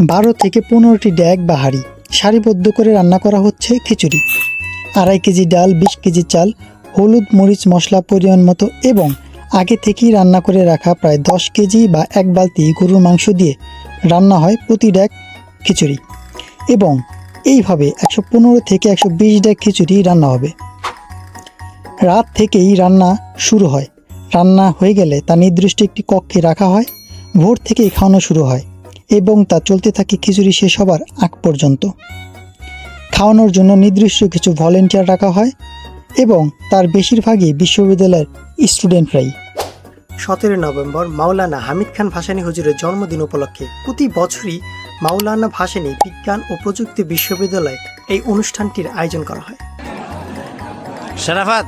বারো থেকে পনেরোটি ড্যাগ বা হাঁড়ি সারিবদ্ধ করে রান্না করা হচ্ছে খিচুড়ি। আড়াই কেজি ডাল, বিশ কেজি চাল, হলুদ মরিচ মশলা পরিমাণ মতো এবং আগে থেকেই রান্না করে রাখা প্রায় দশ কেজি বা এক বালতি গরুর মাংস দিয়ে রান্না হয় প্রতি ড্যাগ খিচুড়ি। এবং এইভাবে একশো পনেরো থেকে একশো বিশ ড্যাগ খিচুড়ি রান্না হবে। রাত থেকেই রান্না শুরু হয়। রান্না হয়ে গেলে তা নির্দিষ্ট একটি কক্ষে রাখা হয়। ভোর থেকেই খাওয়ানো শুরু হয়। এবং তা চলতে থাকে খিচুড়ি শেষ হবার আগ পর্যন্ত। খাওয়ানোর জন্য নির্দিষ্ট কিছু ভলেন্টিয়ার রাখা হয় এবং তার বেশিরভাগই বিশ্ববিদ্যালয়ের স্টুডেন্টরাই। সতেরো নভেম্বর মাওলানা হামিদ খান ভাসানী হুজুরের জন্মদিন উপলক্ষে প্রতি বছরই মাওলানা ভাসানী বিজ্ঞান ও প্রযুক্তি বিশ্ববিদ্যালয়ে এই অনুষ্ঠানটির আয়োজন করা হয়। সারাফাত